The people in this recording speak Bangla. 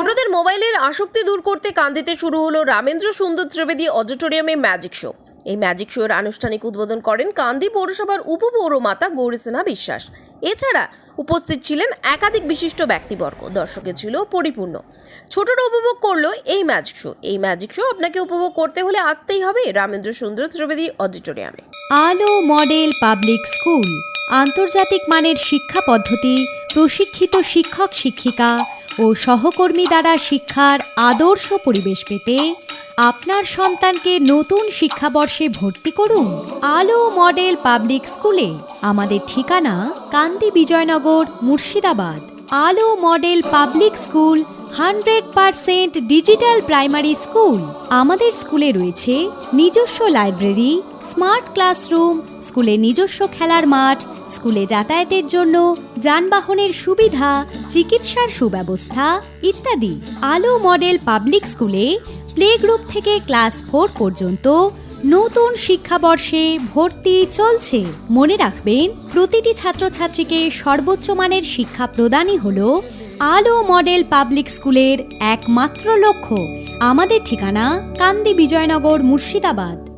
ছোটদের মোবাইলের আসক্তি দূর করতে কান্দিতে শুরু হলো রামেন্দ্র সুন্দর ত্রিবেদী অডিটোরিয়ামে ম্যাজিক শো। এই ম্যাজিক শোয়ের আনুষ্ঠানিক উদ্বোধন করেন কান্দি পৌরসভার উপপৌরমাতা গৌরী বিশ্বাস। এছাড়া উপস্থিত ছিলেন একাধিক বিশিষ্ট ব্যক্তিবর্গ। দর্শকে ছিল পরিপূর্ণ। ছোটরা উপভোগ করল এই ম্যাজিক শো। এই ম্যাজিক শো আপনাকে উপভোগ করতে হলে আসতেই হবে রামেন্দ্র সুন্দর ত্রিবেদী অডিটোরিয়ামে। আলো মডেল পাবলিক স্কুল। আন্তর্জাতিক মানের শিক্ষা পদ্ধতি, প্রশিক্ষিত শিক্ষক শিক্ষিকা ও সহকর্মী দ্বারা শিক্ষার আদর্শ পরিবেশ পেতে আপনার সন্তানকে নতুন শিক্ষাবর্ষে ভর্তি করুন আলো মডেল পাবলিক স্কুলে। আমাদের ঠিকানা Kandi Bijoynagar, Murshidabad. Alo model public school, hundred percent digital primary school. আমাদের স্কুলে রয়েছে নিজস্ব লাইব্রেরি, স্মার্ট ক্লাসরুম স্কুলে নিজস্ব খেলার মাঠ স্কুলে যাতায়াতের জন্য যানবাহনের সুবিধা, চিকিৎসার সুব্যবস্থা ইত্যাদি। আলো মডেল পাবলিক স্কুলে প্লে গ্রুপ থেকে ক্লাস ফোর পর্যন্ত নতুন শিক্ষাবর্ষে ভর্তি চলছে। মনে রাখবেন, প্রতিটি ছাত্রছাত্রীকে সর্বোচ্চ মানের শিক্ষা প্রদানই হল আলো মডেল পাবলিক স্কুলের একমাত্র লক্ষ্য। আমাদের ঠিকানা কান্দি বিজয়নগর মুর্শিদাবাদ।